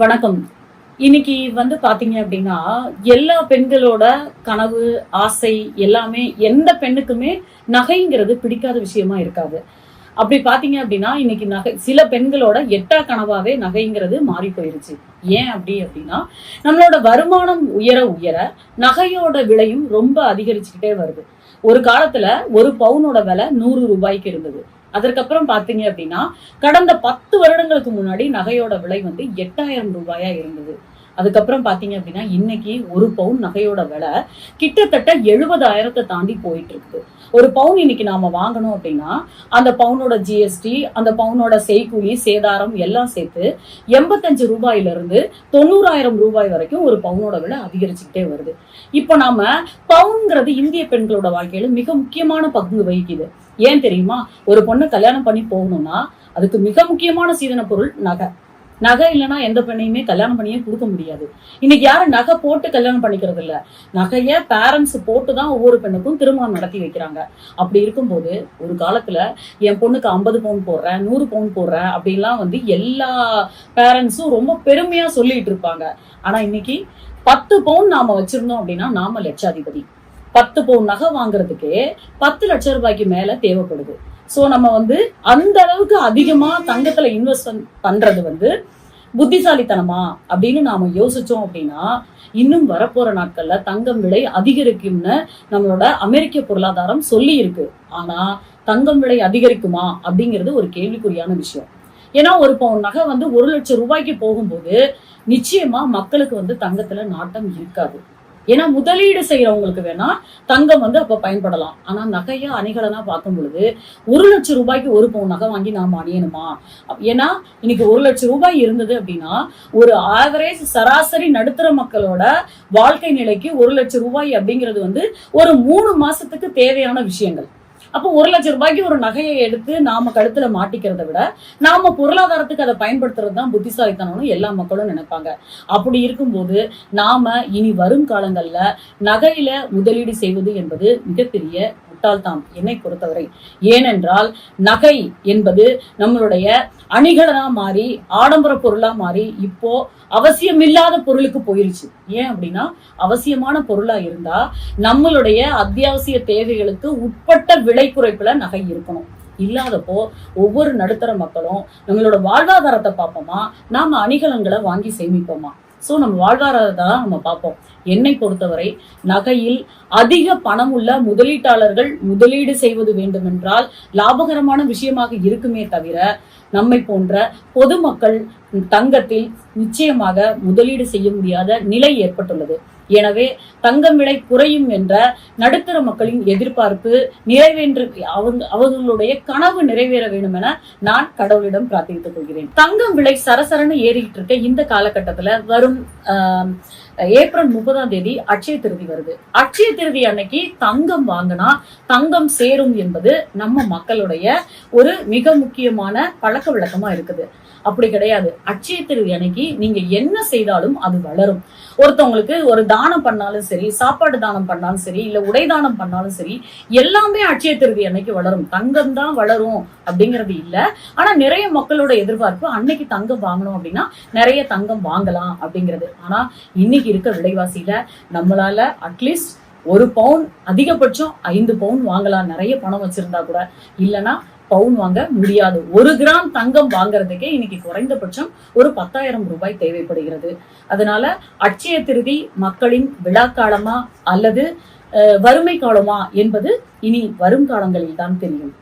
வணக்கம். இன்னைக்கு வந்து பாத்தீங்க அப்படின்னா எல்லா பெண்களோட கனவு ஆசை எல்லாமே எந்த பெண்ணுக்குமே நகைங்கிறது பிடிக்காத விஷயமா இருக்காது. அப்படி பாத்தீங்க அப்படின்னா இன்னைக்கு நகை சில பெண்களோட எட்டா கனவாவே நகைங்கிறது மாறி போயிருச்சு. ஏன் அப்படி அப்படின்னா நம்மளோட வருமானம் உயர உயர நகையோட விலையும் ரொம்ப அதிகரிச்சுக்கிட்டே வருது. ஒரு காலத்துல ஒரு பவுனோட விலை நூறு ரூபாய்க்கு இருந்தது. அதற்கப்புறம் பாத்தீங்க அப்படின்னா கடந்த பத்து வருடங்களுக்கு முன்னாடி நகையோட விலை வந்து எட்டாயிரம் ரூபாயா இருந்தது. அதுக்கப்புறம் பார்த்தீங்க அப்படின்னா இன்னைக்கு ஒரு பவுன் நகையோட விலை கிட்டத்தட்ட எழுபதாயிரத்தை தாண்டி போயிட்டு இருக்குது ஒரு பவுன் இன்னைக்கு நாம வாங்கணும் அப்படின்னா அந்த பவுனோட ஜிஎஸ்டி அந்த பவுனோட செய்கூலி சேதாரம் எல்லாம் சேர்த்து எண்பத்தஞ்சு ரூபாயில இருந்து தொண்ணூறாயிரம் ரூபாய் வரைக்கும் ஒரு பவுனோட விலை அதிகரிச்சுக்கிட்டே வருது. இப்போ நாம பவுன்ங்கிறது இந்திய பெண்களோட வாழ்க்கையில மிக முக்கியமான பங்கு வகிக்குது. ஏன் தெரியுமா? ஒரு பொண்ணு கல்யாணம் பண்ணி போகணும்னா அதுக்கு மிக முக்கியமான சீதன பொருள் நகை. நகை இல்லைன்னா எந்த பெண்ணையுமே கல்யாணம் பண்ணியே கொடுக்க முடியாது. இன்னைக்கு யாரும் நகை போட்டு கல்யாணம் பண்ணிக்கிறது இல்ல. நகைய பேரண்ட்ஸ் போட்டு தான் ஒவ்வொரு பெண்ணுக்கும் திருமணம் நடத்தி வைக்கிறாங்க. அப்படி இருக்கும்போது ஒரு காலத்துல என் பொண்ணுக்கு ஐம்பது பவுன் போடுறேன் நூறு பவுன் போடுறேன் அப்படின்லாம் வந்து எல்லா பேரண்ட்ஸும் ரொம்ப பெருமையா சொல்லிட்டு இருப்பாங்க. ஆனா இன்னைக்கு பத்து பவுன் நாம வச்சிருந்தோம் அப்படின்னா நாம லட்சாதிபதி. பத்து பவுன் நகை வாங்குறதுக்கு பத்து லட்சம் ரூபாய்க்கு மேல தேவைப்படுது. ஸோ நம்ம வந்து அந்த அளவுக்கு அதிகமாக தங்கத்தில் இன்வெஸ்ட் பண்ணுறது வந்து புத்திசாலித்தனமா அப்படின்னு நாம யோசிச்சோம் அப்படின்னா இன்னும் வரப்போற நாட்கள்ல தங்கம் விலை அதிகரிக்கும்னு நம்மளோட அமெரிக்க பொருளாதாரம் சொல்லி இருக்கு ஆனா தங்கம் விலை அதிகரிக்குமா அப்படிங்கிறது ஒரு கேள்விக்குறியான விஷயம். ஏன்னா ஒரு பவுன் நகை வந்து ஒரு லட்சம் ரூபாய்க்கு போகும்போது நிச்சயமா மக்களுக்கு வந்து தங்கத்துல நாட்டம் இருக்காது. ஏன்னா முதலீடு செய்யறவங்களுக்கு வேணா தங்கம் வந்து அப்ப பயன்படலாம். ஆனா நகையா அணிகலனா பார்க்கும் பொழுது ஒரு லட்சம் ரூபாய்க்கு ஒரு பவுன் நகை வாங்கி நாம அணியணுமா? ஏன்னா இன்னைக்கு ஒரு லட்சம் ரூபாய் இருந்தது அப்படின்னா ஒரு ஆவரேஜ் சராசரி நடுத்தர மக்களோட வாழ்க்கை நிலைக்கு ஒரு லட்சம் ரூபாய் அப்படிங்கிறது வந்து ஒரு மூணு மாசத்துக்கு தேவையான விஷயங்கள். அப்போ ஒரு லட்சம் ரூபாய்க்கு ஒரு நகையை எடுத்து நாம கழுத்துல மாட்டிக்கிறதை விட நாம பொருளாதாரத்துக்கு அதை பயன்படுத்துறது தான் புத்திசாலித்தனம்னு எல்லா மக்களும் நினைப்பாங்க. அப்படி இருக்கும்போது நாம இனி வரும் காலங்கள்ல நகையில முதலீடு செய்வது என்பது மிகப்பெரிய முட்டாள்தான் என்னை பொறுத்தவரை. ஏனென்றால் நகை என்பது நம்மளுடைய அணிகலனா மாறி ஆடம்பர பொருளா மாறி இப்போ அவசியமில்லாத பொருளுக்கு போயிருச்சு. ஏன் அப்படின்னா அவசியமான பொருளா இருந்தா நம்மளுடைய அத்தியாவசிய தேவைகளுக்கு உட்பட்ட விலை குறைப்புல நகை இருக்கணும். இல்லாதப்போ ஒவ்வொரு நடுத்தர மக்களும் நம்மளோட வாழ்வாதாரத்தை பார்ப்போமா? நாம அணிகலன்களை வாங்கி சேமிப்போமா? சோ நம்ம வாழ்வாதாரத்தை தான் நம்ம பார்ப்போம். என்னை பொறுத்தவரை நகையில் அதிக பணம் உள்ள முதலீட்டாளர்கள் முதலீடு செய்வது வேண்டுமென்றால் லாபகரமான விஷயமாக இருக்குமே தவிர நம்மை போன்ற பொதுமக்கள் தங்கத்தில் நிச்சயமாக முதலீடு செய்ய முடியாத நிலை ஏற்பட்டுள்ளது. எனவே தங்கம் விலை குறையும் என்ற நடுத்தர மக்களின் எதிர்பார்ப்பு நிறைவேற்று அவங்க அவர்களுடைய கனவு நிறைவேற வேண்டும் என நான் கடவுளிடம் பிரார்த்தித்துக் கொள்கிறேன். தங்கம் விலை சரசரன்னு ஏறிக்கிட்டு இருக்க இந்த காலகட்டத்துல வரும் ஏப்ரல் முப்பதாம் தேதி அட்சய திருதி வருது. அட்சய திருதி அன்னைக்கு தங்கம் வாங்கினா தங்கம் சேரும் என்பது நம்ம மக்களுடைய ஒரு மிக முக்கியமான பழக்க வழக்கமா இருக்குது. அப்படி கிடையாது. அட்சய திருதி அன்னைக்கு நீங்க என்ன செய்தாலும் அது வளரும். ஒருத்தவங்களுக்கு ஒரு தானம் பண்ணாலும் சரி சாப்பாடு தானம் பண்ணாலும் சரி இல்ல உடை தானம் பண்ணாலும் சரி எல்லாமே அட்சய திருதி அன்னைக்கு வளரும். தங்கம் தான் வளரும் அப்படிங்கிறது இல்ல. ஆனா நிறைய மக்களோட எதிர்பார்ப்பு அன்னைக்கு தங்கம் வாங்கணும் அப்படின்னா நிறைய தங்கம் வாங்கலாம் அப்படிங்கிறது. ஆனா இன்னைக்கு இருக்க விலைவாசியில நம்மளால அட்லீஸ்ட் ஒரு பவுன் அதிகபட்சம் ஐந்து பவுன் வாங்கலாம். நிறைய பணம் வச்சிருந்தா கூட. இல்லைன்னா பவுன் வாங்க முடியாது. ஒரு கிராம் தங்கம் வாங்குறதுக்கே இன்னைக்கு குறைந்தபட்சம் ஒரு பத்தாயிரம் ரூபாய் தேவைப்படுகிறது. அதனால அட்சய திருதி மக்களின் விழாக்காலமா அல்லது வறுமை காலமா என்பது இனி வரும் காலங்களில் தான் தெரியும்.